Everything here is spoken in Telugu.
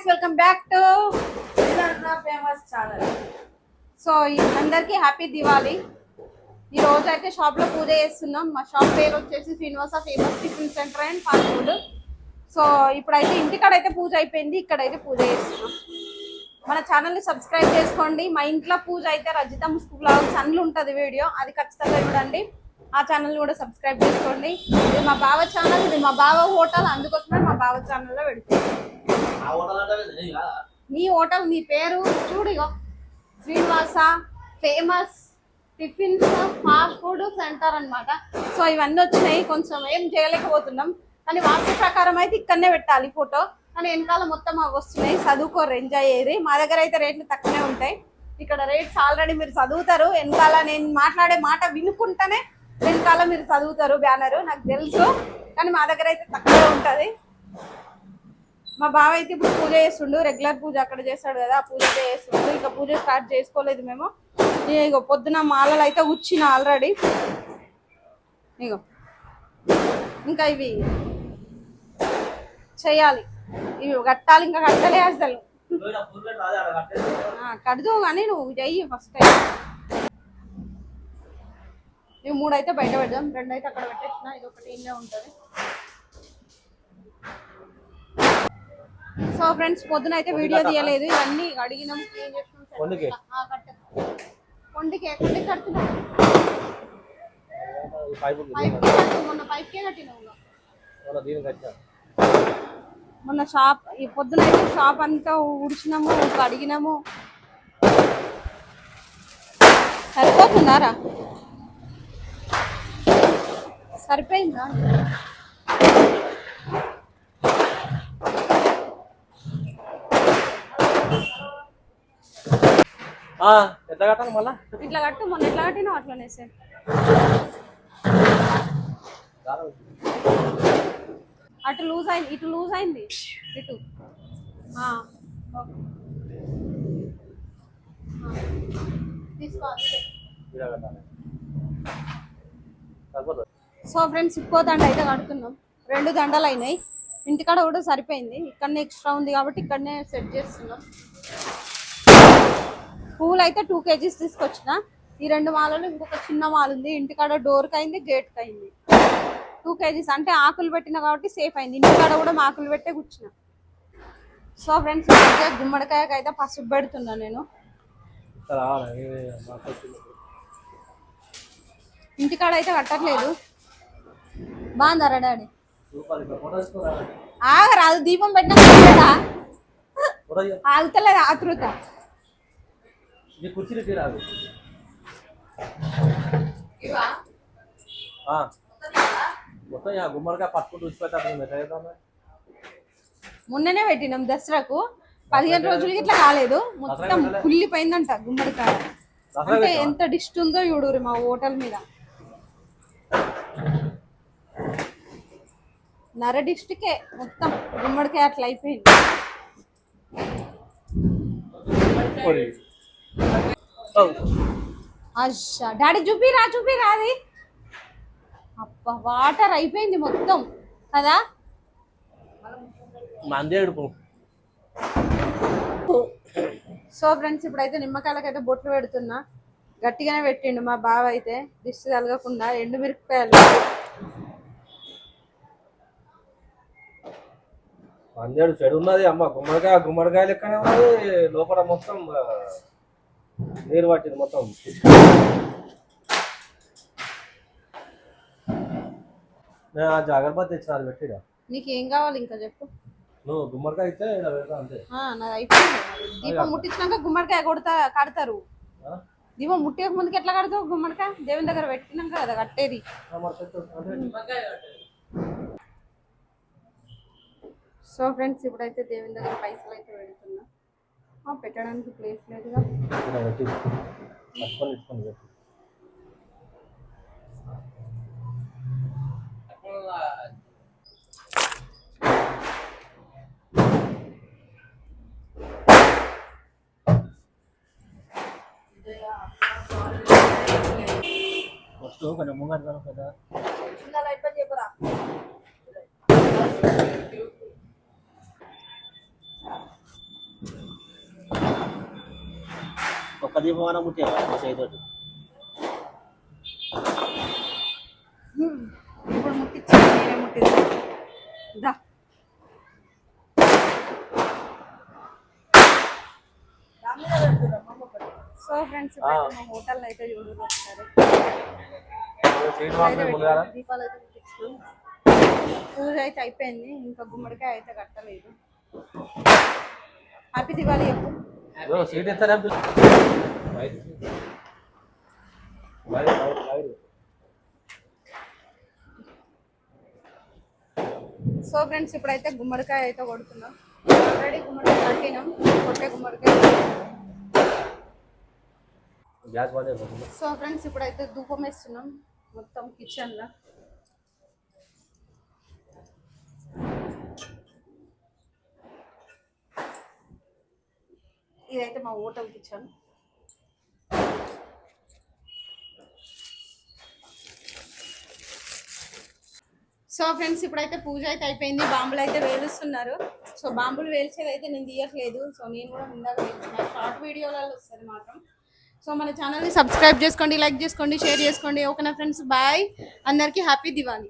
Guys welcome back to famous channel so అందరికి హ్యాపీ దివాళీ ఈ రోజు అయితే షాప్లో పూజ చేస్తున్నాం. మా షాప్ పేరు వచ్చేసి Srinivasa famous tiffin centre and fast food so ఇప్పుడైతే ఇంటికాడ అయితే పూజ అయిపోయింది ఇక్కడైతే పూజ చేస్తున్నాం. మన ఛానల్ని సబ్స్క్రైబ్ చేసుకోండి. మా ఇంట్లో పూజ అయితే రజిత ముసుకు బ్లాగ్స్ అన్లు ఉంటుంది వీడియో అది ఖచ్చితంగా చూడండి. ఆ ఛానల్ కూడా సబ్స్క్రైబ్ చేసుకోండి. ఇది మా బావ ఛానల్ ఇది మా బావ హోటల్ అందుకోసమే మా బావ ఛానల్లో పెడుతుంది నీ హోటల్ నీ పేరు చూడు Srinivasa famous tiffins fast food centre అన్నమాట. సో ఇవన్నీ వచ్చినాయి. కొంచెం ఏం చేయలేకపోతున్నాం. కానీ వాస్తు ప్రకారం అయితే ఇక్కడనే పెట్టాలి ఫోటో. కానీ వెనకాల మొత్తం అవి వస్తున్నాయి. చదువుకోరు ఎంజాయ్ అయ్యేది మా దగ్గర అయితే రేట్లు తక్కువనే ఉంటాయి. ఇక్కడ రేట్స్ ఆల్రెడీ మీరు చదువుతారు. వెనకాల నేను మాట్లాడే మాట వినుకుంటేనే వెనకాల మీరు చదువుతారు బ్యానర్. నాకు తెలుసు. కానీ మా దగ్గర అయితే తక్కువే ఉంటుంది. మా బావ అయితే ఇప్పుడు పూజ చేస్తుండు రెగ్యులర్ పూజ అక్కడ చేస్తాడు కదా ఆ పూజ చేస్తుండు. ఇంకా పూజ స్టార్ట్ చేసుకోలేదు మేము. ఇగో పొద్దున మాలలు అయితే ఉచ్చిన ఆల్రెడీ ఇగో ఇంకా ఇవి చేయాలి. ఇవి కట్టాలి ఇంకా కట్టలే అసలు. కడదు కానీ నువ్వు చెయ్యి ఫస్ట్ టైం ఇవి మూడు అయితే బయట పెడదాం. రెండు అయితే అక్కడ పెట్టేసిన ఇది ఒకటి ఇల్లే ఉంటుంది. సో ఫ్రెండ్స్ పొద్దున అయితే వీడియో తీయలేదు. ఇవన్నీ అడిగినాం. కొండకి? కడుతున్నాం. మొన్న పైప్కే కట్టినా. మొన్న. షాప్ ఈ పొద్దున అయితే షాప్ అంతా ఉడిచినాము కడిగినాము సరిపోతుందారా సరిపోయిందా? ఎట్లా కట్టాలి మళ్ళా? ఇట్లా కట్టు మొన్న ఎట్లా కట్టినావు అట్లనే సార్. దారం. అటు లూజ్ అయింది ఇటు లూజ్ అయింది? ఇటు. సో ఫ్రెండ్స్ ఇంకో దండ అయితే కడుతున్నాం. రెండు దండలు అయినాయి. ఇంటికాడ కూడా సరిపోయింది. ఇక్కడనే ఎక్స్ట్రా ఉంది కాబట్టి ఇక్కడనే సెట్ చేస్తున్నాం. పూలు అయితే టూ కేజీస్ తీసుకొచ్చిన. ఈ రెండు మాలలు ఇంకొక చిన్న మాల ఉంది. ఇంటికాడ డోర్కి అయింది గేట్కి అయింది టూ కేజీస్. అంటే ఆకులు పెట్టిన కాబట్టి సేఫ్ అయింది. ఇంటికాడ కూడా మా ఆకులు పెట్టే కూర్చున్న. సో ఫ్రెండ్స్ అయితే గుమ్మడికాయకి అయితే పసుపు పెడుతున్నా నేను. ఇంటికాడ అయితే కట్టట్లేదు. బాగుందారా డాడీ? ఆగరాదు దీపం పెట్టినా. ఆగుతలేదు ఆతృత ఇటు రాదు. ఆ. మొత్తం గుమ్మడికాయ పట్టుకుంటూ? మొన్ననే పెట్టినాం దసరాకు. పదిహేను రోజులకి ఇట్లా కాలేదు. మొత్తం కుళ్ళిపోయిందంట గుమ్మడికాయ. అంటే ఎంత డిస్ట్ ఉందో చూడురు మా హోటల్ మీద. నర డిస్ట్కే మొత్తం గుమ్మడికాయ అట్లా అయిపోయింది. అచ్చా. డాడీ చూపిరా చూపిరా అది. అబ్బా వాటర్ అయిపోయింది మొత్తం. కదా? సో ఫ్రెండ్స్ ఇప్పుడైతే నిమ్మకాయలకైతే బొట్లు పెడుతున్నా. గట్టిగానే పెట్టిండు మా బావ అయితే. దిష్టి తలగకుండా ఎండు మిరపకాయలు. మందేడు చెడు ఉన్నది అమ్మ. గుమ్మడికాయ గుమ్మడికాయ లెక్కనే ఉన్నది. లోపల మొత్తం నీరు పట్టింది మొత్తం. నేను ఆ జాగ్రత్త తెచ్చిన అది పెట్టిడా నీకు ఏం కావాలి ఇంకా చెప్పు. నువ్వు గుమ్మడికాయ ఇస్తే ఇలా పెడతా అంతే. ఆ, నాది అయిపోయింది. దీపం ముట్టించినాక గుమ్మడికాయ కొడతా కడతారు? దీపం ముట్టే ముందుకి ఎట్లా కడతావు గుమ్మడికాయ? దేవుని దగ్గర పెట్టినాక కదా కట్టేది ఆ, మరి పెట్టు. అంటే సో ఫ్రెండ్స్ ఇప్పుడైతే దేవుని దగ్గర పైసలు అయితే పెడుతున్నా. ఆ, పెట్టడానికి ప్లేస్ లేదుగా ఇలా పెట్టి పట్టుకొని ఇచ్చుకొని పెట్టు ఫస్ట్ కొంచెం ముంగట కదా. ఇప్పుడు ముట్టించాను నేనే ముట్టించాను దా. మీద పెడుతున్నాం అమ్మ ఒకటి. సో ఫ్రెండ్స్ మా హోటల్ అయితే చూడరు ఒకసారి. శ్రీనివాస ముందుగారా దీపాలు అయితే ముట్టించినాం పూజ అయితే అయిపోయింది ఇంకా గుమ్మడికాయ అయితే కట్టలేదు. హ్యాపీ దివాళీ చెప్పు. ఇదిగో సీట్ సో ఫ్రెండ్స్ ఇప్పుడైతే గుమ్మడికాయ అయితే కొడుతున్నాం. ఆల్రెడీ గుమ్మడికాయ కట్టినాం. కొట్టే గుమ్మడికాయ సో ఫ్రెండ్స్ ఇప్పుడైతే ధూపం వేస్తున్నాం. మొత్తం కిచెన్ ఇదైతే మా హోటల్ ఇచ్చాను. సో ఫ్రెండ్స్ ఇప్పుడైతే పూజ అయితే అయిపోయింది. బాంబులు అయితే వేలుస్తున్నారు. సో బాంబులు వేల్చేది అయితే నేను తీయట్లేదు. సో నేను కూడా ఇందాక వేసిన షార్ట్ వీడియోలలో వస్తుంది మాత్రం. సో మన ఛానల్ని సబ్స్క్రైబ్ చేసుకోండి లైక్ చేసుకోండి షేర్ చేసుకోండి. ఓకేనా ఫ్రెండ్స్? బాయ్. అందరికీ హ్యాపీ దివాళీ.